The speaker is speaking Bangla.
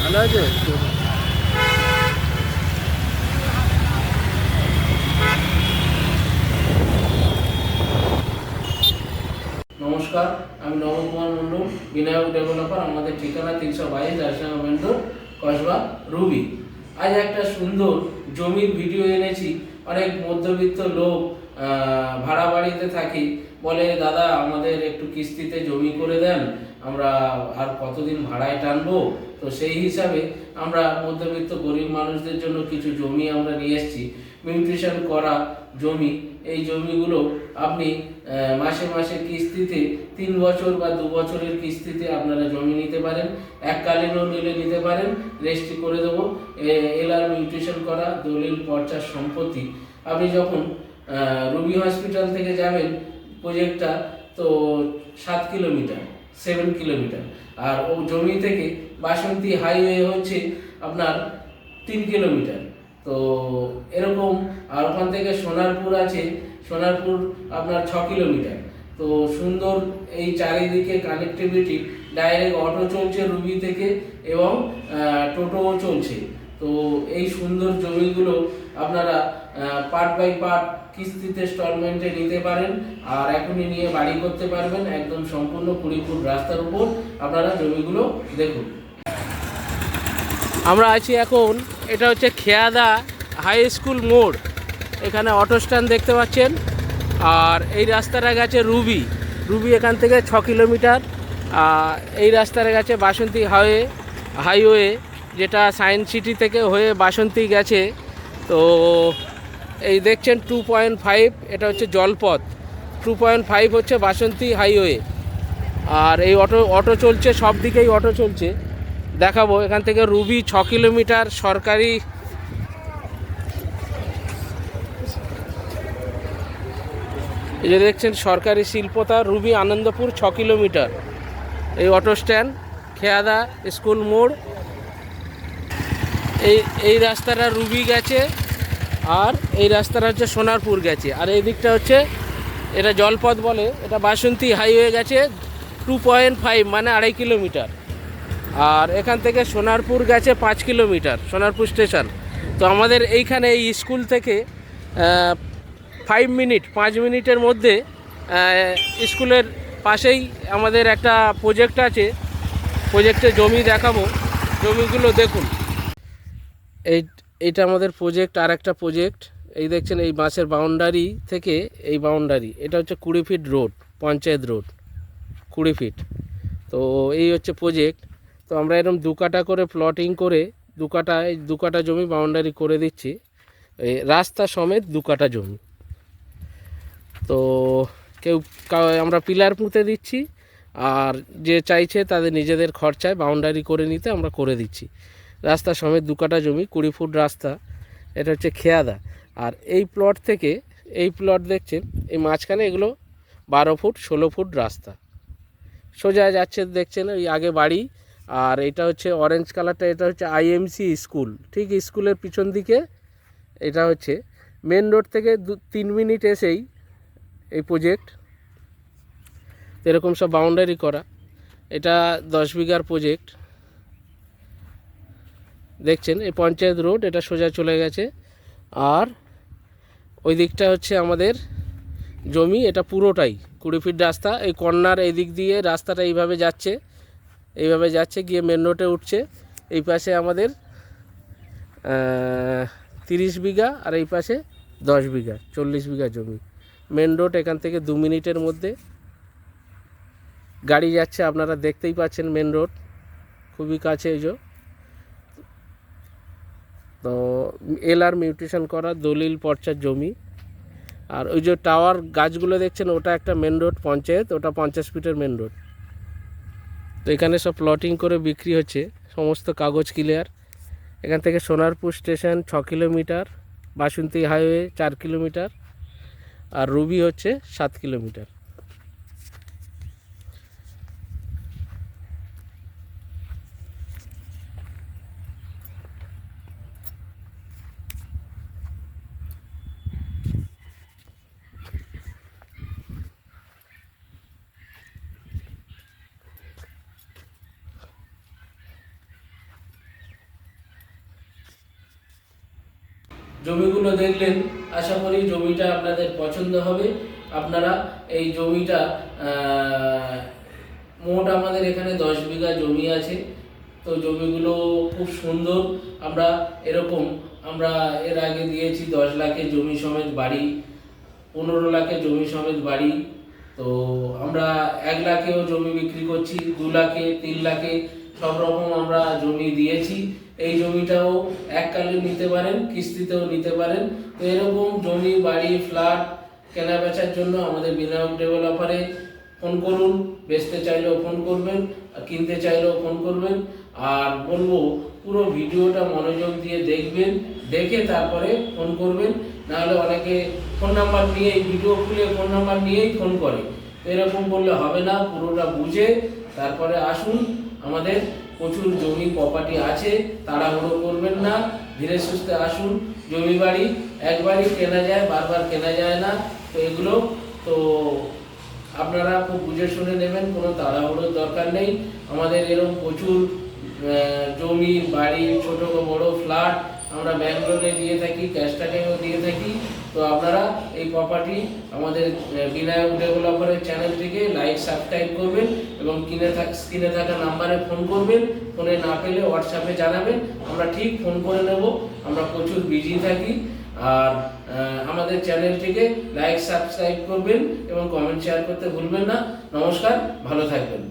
ভালো আছে নমস্কার, আমি নব কুমার মন্ডল বিনায়ক ডেভেলপার আমাদের ঠিকানা তিনশো বাইশ Darshana main road Kasba, Ruby. আজ একটা সুন্দর জমির ভিডিও এনেছি। অনেক মধ্যবিত্ত লোক ভাড়া বাড়িতে থাকি। বলে, দাদা, আমাদের একটু কিস্তিতে জমি করে দেন। আমরা আর কতদিন ভাড়ায় টানবো? তো সেই হিসাবে আমরা মধ্যবিত্ত গরিব মানুষদের জন্য কিছু জমি আমরা নিয়ে এসেছি। মিউট্রিশন করা জমি। এই জমিগুলো আপনি মাসে মাসে কিস্তিতে তিন বছর বা দু বছরের কিস্তিতে আপনারা জমি নিতে পারেন, এককালীনও নিলে নিতে পারেন রেজিস্ট্রি করে দেবো। এলআর মিউটেশন করা, দলিল পর্চার সম্পত্তি। আপনি যখন রুবি হসপিটাল থেকে যাবেন, প্রজেক্টটা তো সাত কিলোমিটার সেভেন কিলোমিটার। আর ও জমি থেকে বাসন্তী হাইওয়ে হচ্ছে আপনার তিন কিলোমিটার। তো এরকম আর ওখান থেকে সোনারপুর আছে সোনারপুর আপনার ছ কিলোমিটার। তো সুন্দর এই চারিদিকে কানেক্টিভিটি ডাইরেক্ট অটো চলছে রুবি থেকে এবং টোটোও চলছে। তো এই সুন্দর জমিগুলো আপনারা পার্ট বাই পার্ট কিস্তিতে স্টলমেন্টে নিতে পারেন আর এখনই নিয়ে বাড়ি করতে পারবেন একদম সম্পূর্ণ কুড়ি ফুট রাস্তার উপর। আপনারা জমিগুলো দেখুন। আমরা আছি এখন, এটা হচ্ছে খেয়াদা হাই স্কুল মোড়। এখানে অটো স্ট্যান্ড দেখতে পাচ্ছেন। আর এই রাস্তাটা গেছে রুবি। রুবি এখান থেকে ছ কিলোমিটার। এই রাস্তাটা গেছে বাসন্তী হাইওয়ে হাইওয়ে, যেটা সায়েন্স সিটি থেকে হয়ে বাসন্তী গেছে। তো এই দেখছেন টু পয়েন্ট ফাইভ এটা হচ্ছে জলপথ। টু পয়েন্ট ফাইভ হচ্ছে বাসন্তী হাইওয়ে। আর এই অটো অটো চলছে, সব দিকেই অটো চলছে। দেখাবো, এখান থেকে রুবি ছ কিলোমিটার সরকারি এই যে দেখছেন সরকারি শিল্পতা রুবি আনন্দপুর ছ কিলোমিটার। এই অটো স্ট্যান্ড খেয়াদা স্কুল মোড়। এই এই রাস্তাটা রুবি গেছে আর এই রাস্তাটা হচ্ছে সোনারপুর গেছে। আর এই দিকটা হচ্ছে এটা জলপথ বলে, এটা বাসন্তী হাইওয়ে গেছে টু পয়েন্ট ফাইভ মানে আড়াই কিলোমিটার। আর এখান থেকে সোনারপুর গেছে পাঁচ কিলোমিটার, সোনারপুর স্টেশন তো আমাদের এইখানে এই স্কুল থেকে ফাইভ মিনিট, পাঁচ মিনিটের মধ্যে স্কুলের পাশেই আমাদের একটা প্রজেক্ট আছে। প্রজেক্টে জমি দেখাবো। জমিগুলো দেখুন। এই এইটা আমাদের প্রজেক্ট আর একটা প্রজেক্ট। এই দেখছেন, এই বাঁশের বাউন্ডারি থেকে এই বাউন্ডারি। এটা হচ্ছে কুড়ি ফিট রোড, পঞ্চায়েত রোড, কুড়ি ফিট। তো এই হচ্ছে প্রজেক্ট। তো আমরা এরকম দু কাটা করে প্লটিং করে দু কাটা এই দু কাটা জমি বাউন্ডারি করে দিচ্ছি। এই রাস্তা সমেত দু কাটা জমি। তো কেউ আমরা পিলার পুঁতে দিচ্ছি, আর যে চাইছে তাদের নিজেদের খরচায় বাউন্ডারি করে নিতে আমরা করে দিচ্ছি। রাস্তা সমেত দু কাটা জমি, কুড়ি ফুট রাস্তা, এটা হচ্ছে খেয়াদা। আর এই প্লট থেকে, এই প্লট দেখছেন, এই মাঝখানে এগুলো বারো ফুট, ষোলো ফুট রাস্তা। সোজা যাচ্ছে, দেখছেন ওই আগে বাড়ি, আর এটা হচ্ছে অরেঞ্জ কালারটা এটা হচ্ছে আইএমসি স্কুল ঠিক স্কুলের পিছন দিকে, এটা হচ্ছে মেন রোড থেকে দু তিন মিনিট এসেই এই প্রজেক্ট এরকম সব বাউন্ডারি করা। এটা দশ বিঘার প্রজেক্ট দেখছেন, এই পঞ্চায়েত রোড এটা সোজা চলে গেছে। আর ওই দিকটা হচ্ছে আমাদের জমি, এটা পুরোটাই। কুড়ি ফিট রাস্তা, এই কর্নার এই দিক দিয়ে রাস্তাটা এইভাবে যাচ্ছে। এইভাবে যাচ্ছে, গিয়ে মেন রোডে উঠছে। এই পাশে আমাদের তিরিশ বিঘা আর এই পাশে দশ বিঘা, চল্লিশ বিঘা জমি। মেন রোড এখান থেকে দু মিনিটের মধ্যে। গাড়ি যাচ্ছে, আপনারা দেখতেই পাচ্ছেন মেন রোড। খুবই কাছে এই তো এলআর মিউটেশন করা, দলিল পর্চার জমি। আর ওই যে টাওয়ার গাছগুলো দেখছেন, ওটা একটা মেন রোড পঞ্চায়েত, ওটা পঞ্চাশ ফিটের মেন রোড। তো এখানে সব প্লটিং করে বিক্রি হচ্ছে, সমস্ত কাগজ ক্লিয়ার এখান থেকে সোনারপুর স্টেশন ছ কিলোমিটার, বাসন্তী হাইওয়ে চার কিলোমিটার। আর রুবি হচ্ছে সাত কিলোমিটার। জমিগুলো দেখলেন, আশা করি জমিটা আপনাদের পছন্দ হবে। আপনারা এই জমিটা মোট আমাদের এখানে দশ বিঘা জমি আছে। তো জমিগুলো খুব সুন্দর। আমরা এরকম, আমরা এর আগে দিয়েছি দশ লাখের জমি সমেত বাড়ি, পনেরো লাখের জমি সমেত বাড়ি। তো আমরা এক লাখেও জমি বিক্রি করছি, দু লাখে, তিন লাখে। সব রকম আমরা জমি দিয়েছি। এই জমিটাও এককালে নিতে পারেন, কিস্তিতেও নিতে পারেন। তো এরকম জমি, বাড়ি, ফ্ল্যাট কেনা বেচার জন্য আমাদের বিনায়ক ডেভেলপারে ফোন করুন, বেচতে চাইলেও ফোন করবেন কিনতে চাইলেও ফোন করবেন। আর বলব, পুরো ভিডিওটা মনোযোগ দিয়ে দেখবেন, দেখে তারপরে ফোন করবেন। নাহলে অনেকে ফোন নাম্বার নিয়েই, ভিডিও খুলে ফোন নাম্বার নিয়েই ফোন করে। এরকম করলে হবে না, পুরোটা বুঝে তারপরে আসুন। আমাদের প্রচুর জমি প্রপার্টি আছে, তাড়াহুড়ো করবেন না, ধীরে সুস্থে আসুন, জমি বাড়ি একবারই কেনা যায়, বারবার কেনা যায় না, তো এগুলো, তো আপনারা খুব বুঝে শুনে নেবেন, কোনো তাড়াহুড়োর দরকার নেই, আমাদের এরকম প্রচুর জমি, বাড়ি, ছোটো বড় ফ্ল্যাট আমরা ব্যাঙ্গালোরে দিয়ে থাকি ক্যাশ টাকায়ও দিয়ে থাকি তো আপনারা এই প্রপার্টি আমাদের বিনায়ক ডেভেলপারের চ্যানেলটিকে লাইক সাবস্ক্রাইব করবেন এবং কিনে থাক, স্ক্রিনে থাকা নাম্বারে ফোন করবেন। ফোনে না পেলে হোয়াটসঅ্যাপে জানাবেন। আমরা ঠিক ফোন করে নেব। আমরা প্রচুর বিজি থাকি। আর আমাদের চ্যানেলটিকে লাইক সাবস্ক্রাইব করবেন এবং কমেন্ট শেয়ার করতে ভুলবেন না। নমস্কার, ভালো থাকবেন।